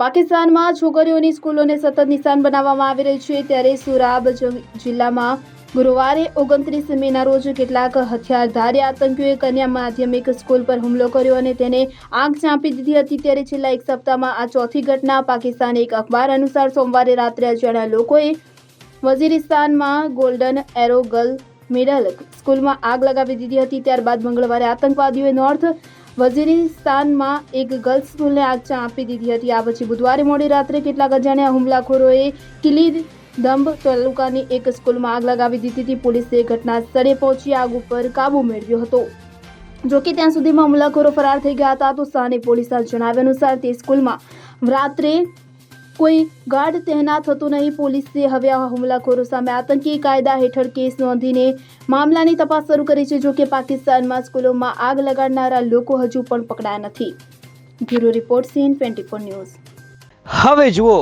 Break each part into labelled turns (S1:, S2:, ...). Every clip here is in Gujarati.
S1: પાકિસ્તાનમાં છોકરીઓની સ્કૂલોને સતત નિશાન બનાવવામાં આવી રહી છે. ત્યારે સુરાબ જિલ્લામાં ગુરુવારે ઓગણત્રીસ મેના રોજ કેટલાક હથિયારધારી આતંકીઓએ કન્યા માધ્યમિક સ્કૂલ પર હુમલો કર્યો અને તેને આગ ચાંપી દીધી હતી. ત્યારે છેલ્લા એક સપ્તાહમાં આ ચોથી ઘટના પાકિસ્તાન એક અખબાર અનુસાર સોમવારે રાત્રે અજાણ્યા લોકોએ વઝીરિસ્તાનમાં ગોલ્ડન એરો ગર્લ મિડલ સ્કૂલમાં આગ લગાવી દીધી હતી. ત્યારબાદ મંગળવારે આતંકવાદીઓએ નોર્થ વઝીરિસ્તાનમાં એક ગર્લ્સ સ્કૂલને આગ ચાંપી દીધી હતી. આ પછી બુધવારે મોડી રાત્રે કેટલાક અજાણ્યા હુમલાખોરોએ કિલી દંભ તાલુકાની એક સ્કૂલમાં આગ લગાવી દીધી હતી. પોલીસે ઘટના સ્થળે પહોંચી આગ ઉપર કાબુ મેળવ્યો હતો. જોકે ત્યાં સુધીમાં હુમલાખોરો ફરાર થઈ ગયા હતા તો સ્થાનિક પોલીસના જણાવ્યા અનુસાર તે સ્કૂલમાં રાત્રે કોઈ ગાર્ડ તહેનાત હતું નહીં. પોલીસે હવે આ હુમલાખોરો સામે આતંકી કાયદા હેઠળ કેસ નોંધીને મામલાની તપાસ શરૂ કરી છે. જો કે પાકિસ્તાનમાં સ્કૂલોમાં આગ લગાડનારા લોકો હજુ પણ પકડાયા નથી. Bureau report CN twenty four news.
S2: હવે જુઓ,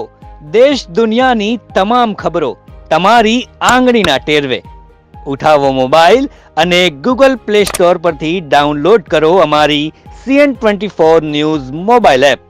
S2: દેશ દુનિયાની તમામ ખબરો તમારી આંગળીના ટેરવે. ઉઠાવો મોબાઈલ અને ગૂગલ પ્લે સ્ટોર પરથી ડાઉનલોડ કરો અમારી CN twenty four news mobile app.